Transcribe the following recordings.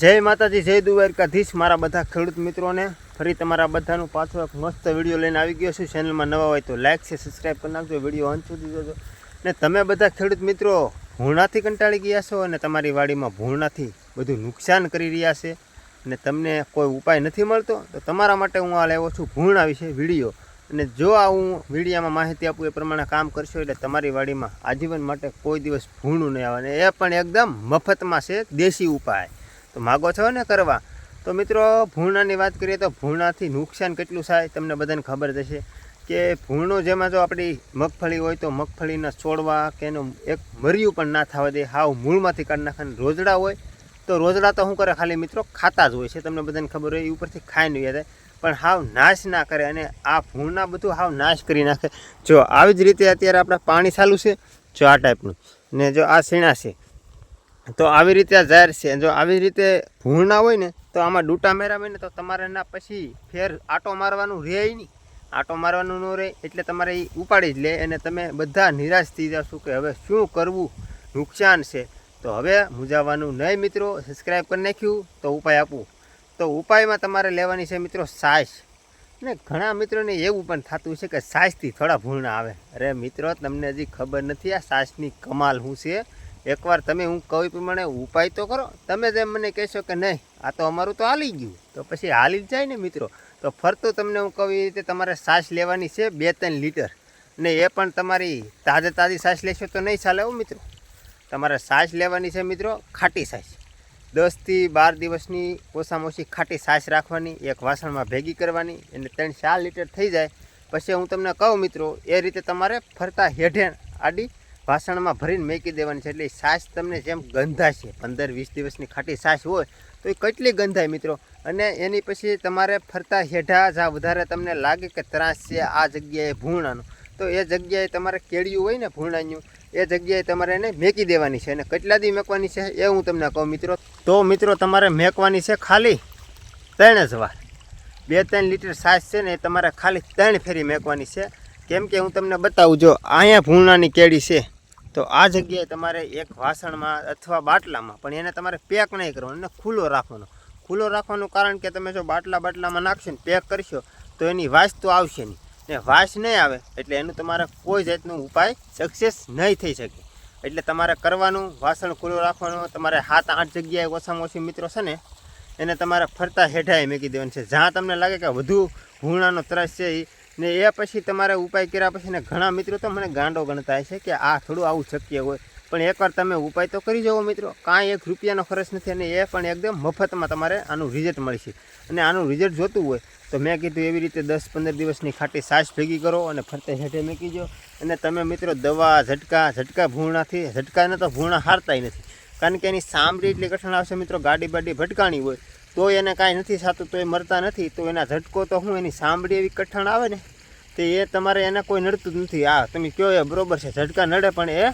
જય માતાજી, જય દ્વારકાધીશ મારા બધા ખેડૂત મિત્રોને. ફરી તમારા બધાનું પાછો એક મસ્ત વીડિયો લઈને આવી ગયો છું. ચેનલમાં નવા હોય તો લાઇક છે સબસ્ક્રાઈબ કરી નાખજો. વીડિયો અંત સુધી જોજો. ને તમે બધા ખેડૂત મિત્રો ભૂણાથી કંટાળી ગયા છો અને તમારી વાડીમાં ભૂણાથી બધું નુકસાન કરી રહ્યા છે અને તમને કોઈ ઉપાય નથી મળતો, તો તમારા માટે હું આ લાવ્યો છું ભૂણા વિશે વીડિયો. અને જો આ હું વિડીયામાં માહિતી આપું એ પ્રમાણે કામ કરશો એટલે તમારી વાડીમાં આજીવન માટે કોઈ દિવસ ભૂણું નહીં આવે. અને એ પણ એકદમ મફતમાં છે, દેશી ઉપાય. તો માગો છો ને કરવા? તો મિત્રો, ભૂણાની વાત કરીએ તો ભૂણાથી નુકસાન કેટલું થાય તમને બધાને ખબર જશે કે ભૂણું જેમાં જો આપણી મગફળી હોય તો મગફળીના છોડવા કે એનું એક મર્યું પણ ના થવા દે, હાવ મૂળમાંથી કાઢી નાખે રોજડા હોય, તો રોજડા તો શું કરે? ખાલી મિત્રો ખાતા જ હોય છે, તમને બધાને ખબર હોય, એ ઉપરથી ખાઈ નહીં જાય પણ હાવ નાશ ના કરે અને આ ભૂણના બધું હાવ નાશ કરી નાખે. જો આવી જ રીતે અત્યારે આપણા પાણી ચાલુ છે, જો આ ટાઈપનું ને જો આ સીણા છે તો આવી રીતે આ ઝાર છે. જો આવી રીતે ભૂણના હોય ને, તો આમાં ડૂટા હોય ને, તો તમારે ના પછી ફેર આટો મારવાનું રહે નહીં. આટો મારવાનું ન રહે એટલે તમારે એ ઉપાડી જ લે અને તમે બધા નિરાશ થઈ જશો કે હવે શું કરવું? નુકસાન છે. તો હવે મૂંઝાવાનું નહીં મિત્રો સબસ્ક્રાઈબ કરી નાખ્યું, તો ઉપાય આપું. તો ઉપાયમાં તમારે લેવાની છે મિત્રો સાસ ને ઘણા મિત્રોને એવું પણ થતું છે કે સાસથી થોડા ભૂલના આવે. અરે મિત્રો, તમને હજી ખબર નથી આ સાસની કમાલ શું છે? એકવાર તમે હું કહું પ્રમાણે ઉપાય તો કરો તમે જેમ મને કહેશો કે નહીં, આ તો અમારું તો હાલી ગયું. તો પછી હાલી જ જાય ને મિત્રો. તો ફરતું તમને હું કહું રીતે તમારે સાસ લેવાની છે બે ત્રણ લીટર. ને એ પણ તમારી તાજે તાજી સાસ લેશો તો નહીં ચાલે એવું મિત્રો. તમારે સાસ લેવાની છે મિત્રો ખાટી સાસ. દસથી બાર દિવસની ઓછામાં ઓછી ખાટી સાસ રાખવાની, એક વાસણમાં ભેગી કરવાની અને ત્રણ ચાર લીટર થઈ જાય. પછી હું તમને કહું મિત્રો, એ રીતે તમારે ફરતા હેઠે આડી વાસણમાં ભરીને મેકી દેવાની છે એટલે સાસ તમને જેમ ગંધાશે, પંદર વીસ દિવસની ખાટી સાસ હોય, તો એ કેટલી ગંધાય મિત્રો? અને એની પછી તમારે ફરતા હેઠા જ્યાં વધારે તમને લાગે કે ત્રાસ છે આ જગ્યાએ ભૂણાનું તો એ જગ્યાએ તમારે કેળિયું હોય ને ભૂણાનું એ જગ્યાએ તમારે એને મેકી દેવાની છે. અને કેટલા દી મેકવાની છે એ હું તમને કહું મિત્રો. તો મિત્રો તમારે મેકવાની છે ખાલી ત્રણ જ વાર. બે ત્રણ લીટર સાસ છે ને એ તમારે ખાલી ત્રણ ફેરી મેકવાની છે. કેમ કે હું તમને બતાવું, જો અહીંયા ભૂણાની કેળી છે તો આ જગ્યાએ તમારે એક વાસણમાં અથવા બાટલામાં, પણ એને તમારે પેક નહીં કરવાનો, એને ખુલ્લો રાખવાનો. ખુલ્લો રાખવાનું કારણ કે તમે જો બાટલા બાટલામાં નાખશો ને પેક કરશો, તો એની વાસ તો આવશે નહીં. ને વાસ નહીં આવે, એટલે એનું તમારે કોઈ જાતનો ઉપાય સક્સેસ નહીં થઈ શકે. એટલે તમારે કરવાનું, વાસણ ખુલ્લું રાખવાનું, તમારે સાત આઠ જગ્યાએ ઓછામાં ઓછી મિત્રો છે ને, એને તમારે ફરતા હેઠાએ મૂકી દેવાનું છે. જ્યાં તમને લાગે કે વધુ ભૂણાનો ત્રાસ છે ઈ ને એ પછી તમારે ઉપાય કર્યા પછી ને ઘણા મિત્રો તો મને ગાંડો ગણતા છે કે આ થોડું આવું શક્ય હોય. પણ એકવાર તમે ઉપાય તો કરી જવો મિત્રો. કાંઈ એક રૂપિયાનો ખર્ચ નથી અને એ પણ એકદમ મફતમાં તમારે આનું રિઝલ્ટ મળશે. અને આનું રિઝલ્ટ જોતું હોય તો મેં કીધું એવી રીતે દસ પંદર દિવસની ખાટી સાસ ભેગી કરો અને ફરતે હેઠે મૂકી દો. અને તમે મિત્રો દવા, ઝટકા ઝટકા ભૂણાથી ઝટકાને તો ભૂણા હારતાય નથી. કારણ કે એની સાંભળી એટલી કઠણ આવશે મિત્રો ગાડી બાડી ભટકાણી હોય તો એને કાંઈ નથી થતું, તો એ મરતા નથી, તો એના ઝટકો તો હું એની સાંભળી એવી કઠણ આવે ને, તો એ તમારે એને કોઈ નડતું જ નથી. આ તમે કહો એ બરાબર છે, ઝટકા નડે પણ એ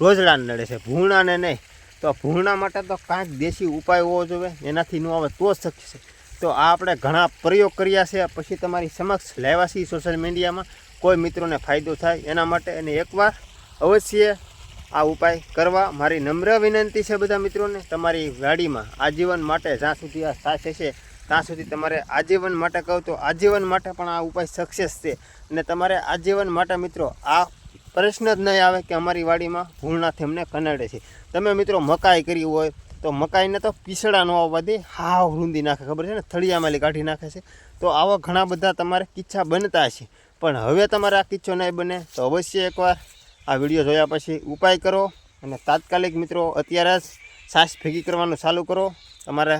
રોજડાને નડે છે, ભૂણાને નહીં. તો ભૂણા માટે તો કાંઈક દેશી ઉપાય હોવો જોઈએ, એનાથી ન આવે તો જ શકશે તો આ આપણે ઘણા પ્રયોગ કર્યા છે, પછી તમારી સમક્ષ લાવ્યા સોશિયલ મીડિયામાં કોઈ મિત્રોને ફાયદો થાય, એના માટે એને એકવાર અવશ્ય આ ઉપાય કરવા મારી નમ્ર વિનંતી છે બધા મિત્રોને. તમારી ગાડીમાં આજીવન માટે જ્યાં સુધી આ સાસ છે ત્યાં સુધી તમારે આજીવન માટે કહું તો આજીવન માટે પણ આ ઉપાય સક્સેસ છે. અને તમારે આજીવન માટે મિત્રો આ પ્રશ્ન જ નહીં આવે કે અમારી વાડીમાં ભૂલનાથી અમને કનડે છે. તમે મિત્રો મકાઈ કરી હોય તો મકાઈને તો પીસડા ન આવવા દે, હાવ રૂંદી નાખે, ખબર છે ને? થળિયામાં કાઢી નાખે છે. તો આવા ઘણા બધા તમારે કિચ્છા બનતા છે પણ હવે તમારે આ કિચ્છો નહીં બને, તો અવશ્ય એકવાર આ વીડિયો જોયા પછી ઉપાય કરો અને તાત્કાલિક મિત્રો અત્યારે જ સાસ ભેગી કરવાનું ચાલુ કરો. તમારે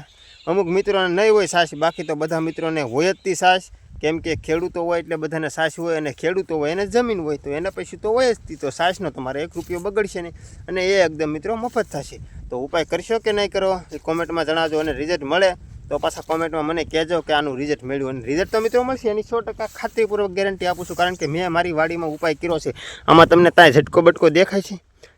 અમુક મિત્રોને નહીં હોય સાસ બાકી તો બધા મિત્રોને હોય જ સાસ કેમ કે ખેડૂતો હોય એટલે બધાને સાસ હોય અને ખેડૂતો હોય એને જમીન હોય તો એના પછી તો હોય જ તો. સાસનો તમારે એક રૂપિયો બગડશે નહીં અને એ એકદમ મિત્રો મફત થશે. તો ઉપાય કરશો કે નહીં કરો? એ કોમેન્ટમાં જણાવજો અને રિઝલ્ટ મળે. તો પાછા કોમેન્ટમાં મને કહેજો કે આનું રિઝલ્ટ મળ્યું અને રિઝલ્ટ તો મિત્રો મળશે, એની સો ટકા ખાતરીપૂર્વક ગેરંટી આપું છું, કારણ કે મેં મારી વાડીમાં ઉપાય કર્યો છે. આમાં તમને ત્યાં ઝટકો બટકો દેખાય છે?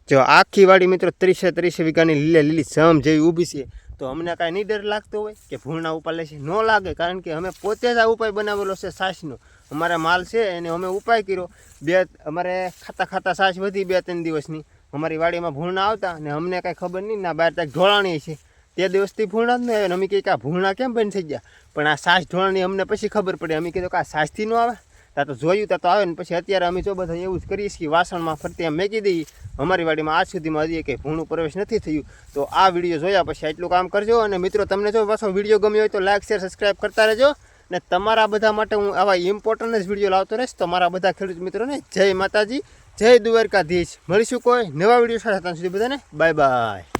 જો આખી વાડી મિત્રો ત્રીસે ત્રીસે વીઘાની લીલે લીલી સમ જેવી ઊભી છે, તો અમને કાંઈ નહીં ડર લાગતો હોય કે ભૂલના ઉપાય લેશે. ન લાગે, કારણ કે અમે પોતે જ આ ઉપાય બનાવેલો છે સાસનો. અમારા માલ છે એને અમે ઉપાય કર્યો. બે અમારે ખાતા ખાતા સાસ વધી બે ત્રણ દિવસની. અમારી વાડીમાં ભૂલના આવતા અને અમને કાંઈ ખબર નહીં, ના બહાર ત્યાં ઢોળાણી છે. તે દિવસથી ભૂણા જ નહીં આવે અમે કહીએ કે આ ભૂણા કેમ બંધ થઈ ગયા? પણ આ સાસ ઢોળાની અમને પછી ખબર પડી. અમે કીધું કે આ સાસથી ન આવે? ત્યાં તો જોયું ત્યાં તો આવે ને પછી અત્યારે અમે જો બધા એવું જ કરીએ છીએ વાસણમાં ફરતી આમ મેકી દઈએ. અમારી વાડીમાં આજ સુધીમાં હજી કંઈ ભૂણું પ્રવેશ નથી થયું. તો આ વીડિયો જોયા પછી આટલું કામ કરજો અને મિત્રો, તમને જો પાછો વીડિયો ગમ્યો હોય તો લાઈક શેર સબસ્ક્રાઈબ કરતા રહેજો. ને તમારા બધા માટે હું આવા ઇમ્પોર્ટન્ટ જ વીડિયો લાવતો રહીશ. તમારા બધા ખેડૂત મિત્રોને જય માતાજી, જય દ્વારકાધીશ. મળીશું કોઈ નવા વીડિયો સાથે. ત્યાં સુધી બધાને બાય બાય